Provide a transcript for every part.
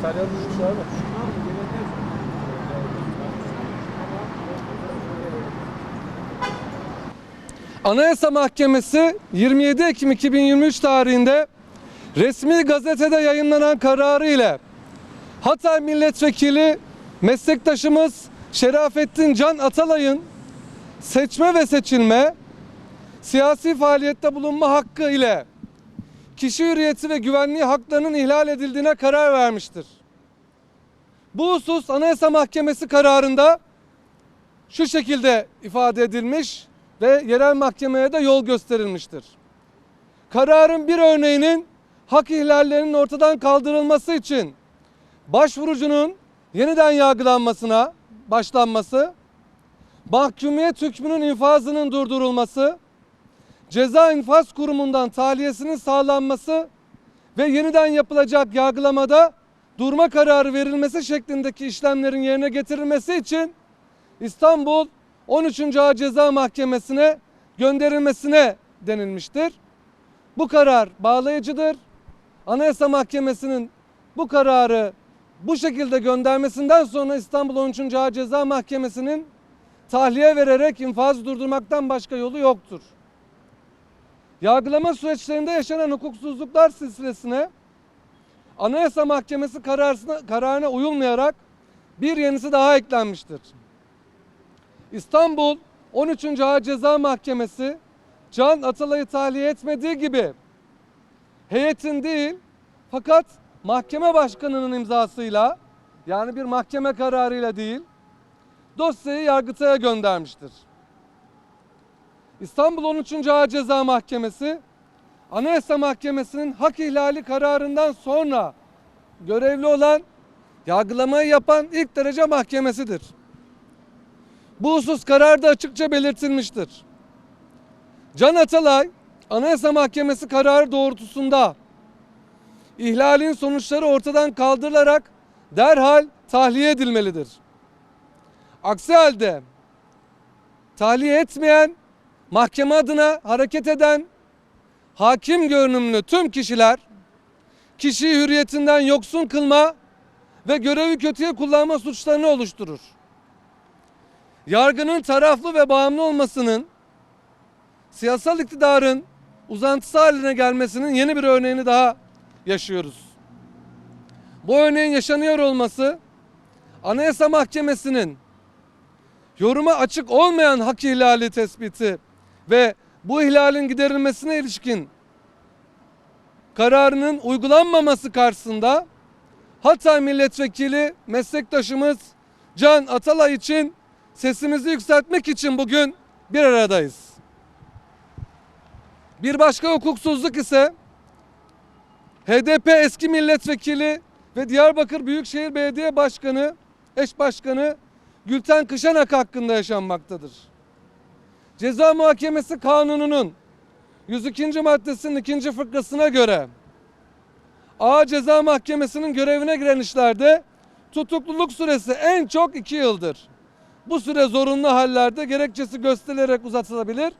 İtalyan düşmüş abi. Anayasa Mahkemesi 27 Ekim 2023 tarihinde resmi gazetede yayınlanan kararı ile Hatay Milletvekili meslektaşımız Şerafettin Can Atalay'ın seçme ve seçilme, siyasi faaliyette bulunma hakkı ile kişi hürriyeti ve güvenliği haklarının ihlal edildiğine karar vermiştir. Bu husus Anayasa Mahkemesi kararında şu şekilde ifade edilmiş ve yerel mahkemeye de yol gösterilmiştir. Kararın bir örneğinin hak ihlallerinin ortadan kaldırılması için başvurucunun yeniden yargılanmasına başlanması, mahkumiyet hükmünün infazının durdurulması, ceza infaz kurumundan tahliyesinin sağlanması ve yeniden yapılacak yargılamada durma kararı verilmesi şeklindeki işlemlerin yerine getirilmesi için İstanbul 13. Ağır Ceza Mahkemesi'ne gönderilmesine denilmiştir. Bu karar bağlayıcıdır. Anayasa Mahkemesi'nin bu kararı bu şekilde göndermesinden sonra İstanbul 13. Ağır Ceza Mahkemesi'nin tahliye vererek infazı durdurmaktan başka yolu yoktur. Yargılama süreçlerinde yaşanan hukuksuzluklar silsilesine Anayasa Mahkemesi kararına, kararına uyulmayarak bir yenisi daha eklenmiştir. İstanbul 13. Ağır Ceza Mahkemesi Can Atalay'ı tahliye etmediği gibi heyetin değil fakat mahkeme başkanının imzasıyla yani bir mahkeme kararıyla değil dosyayı Yargıtay'a göndermiştir. İstanbul 13. Ağır Ceza Mahkemesi Anayasa Mahkemesi'nin hak ihlali kararından sonra görevli olan yargılamayı yapan ilk derece mahkemesidir. Bu husus kararda açıkça belirtilmiştir. Can Atalay Anayasa Mahkemesi kararı doğrultusunda ihlalin sonuçları ortadan kaldırılarak derhal tahliye edilmelidir. Aksi halde tahliye etmeyen, mahkeme adına hareket eden hakim görünümlü tüm kişiler kişiyi hürriyetinden yoksun kılma ve görevi kötüye kullanma suçlarını oluşturur yargının taraflı ve bağımlı olmasının siyasal iktidarın uzantısı haline gelmesinin yeni bir örneğini daha yaşıyoruz. Bu örneğin yaşanıyor olması Anayasa Mahkemesi'nin yoruma açık olmayan hak ihlali tespiti ve bu ihlalin giderilmesine ilişkin kararının uygulanmaması karşısında Hatay Milletvekili meslektaşımız Can Atalay için sesimizi yükseltmek için bugün bir aradayız. Bir başka hukuksuzluk ise HDP eski milletvekili ve Diyarbakır Büyükşehir Belediye Başkanı, eş başkanı Gülten Kışanak hakkında yaşanmaktadır. Ceza Muhakemesi Kanunu'nun 102. maddesinin 2. fıkrasına göre Ağır Ceza Mahkemesi'nin görevine giren işlerde tutukluluk süresi en çok 2 yıldır. Bu süre zorunlu hallerde gerekçesi gösterilerek uzatılabilir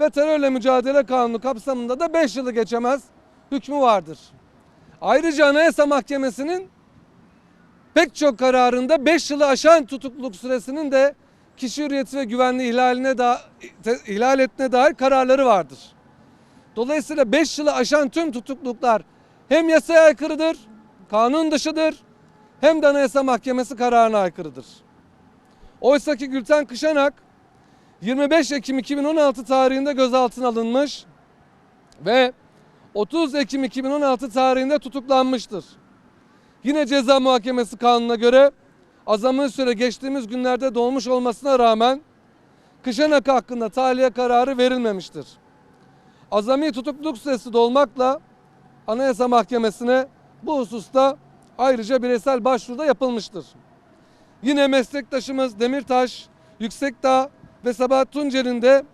ve terörle mücadele kanunu kapsamında da 5 yılı geçemez hükmü vardır. Ayrıca Anayasa Mahkemesi'nin pek çok kararında 5 yılı aşan tutukluluk süresinin de kişi hürriyeti ve güvenliği ihlaline da, ihlal ettiğine dair kararları vardır. Dolayısıyla 5 yılı aşan tüm tutukluluklar hem yasaya aykırıdır, kanun dışıdır hem de Anayasa Mahkemesi kararına aykırıdır. Oysa ki Gülten Kışanak 25 Ekim 2016 tarihinde gözaltına alınmış ve 30 Ekim 2016 tarihinde tutuklanmıştır. Yine ceza muhakemesi kanununa göre azami süre geçtiğimiz günlerde dolmuş olmasına rağmen Kışanak hakkında tahliye kararı verilmemiştir. Azami tutukluluk süresi dolmakla Anayasa Mahkemesi'ne bu hususta ayrıca bireysel başvuruda yapılmıştır. Yine meslektaşımız Demirtaş, Yüksekdağ ve Sabahat Tuncer'in de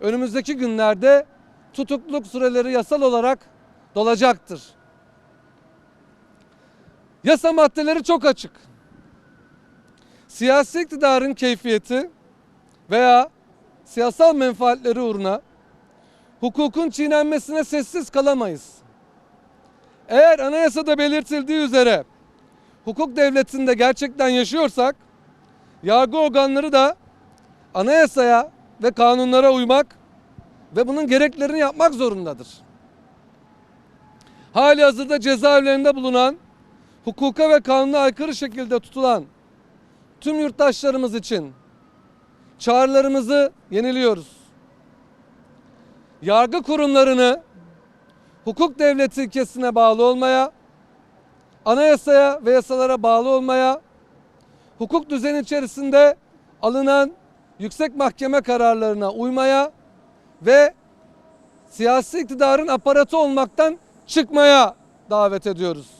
önümüzdeki günlerde tutukluluk süreleri yasal olarak dolacaktır. Yasa maddeleri çok açık. Siyasi iktidarın keyfiyeti veya siyasal menfaatleri uğruna hukukun çiğnenmesine sessiz kalamayız. Eğer anayasada belirtildiği üzere hukuk devletinde gerçekten yaşıyorsak yargı organları da anayasaya ve kanunlara uymak ve bunun gereklerini yapmak zorundadır. Hali hazırda cezaevlerinde bulunan, hukuka ve kanuna aykırı şekilde tutulan tüm yurttaşlarımız için çağrılarımızı yeniliyoruz. Yargı kurumlarını hukuk devleti ilkesine bağlı olmaya, anayasaya ve yasalara bağlı olmaya, hukuk düzeni içerisinde alınan yüksek mahkeme kararlarına uymaya ve siyasi iktidarın aparatı olmaktan çıkmaya davet ediyoruz.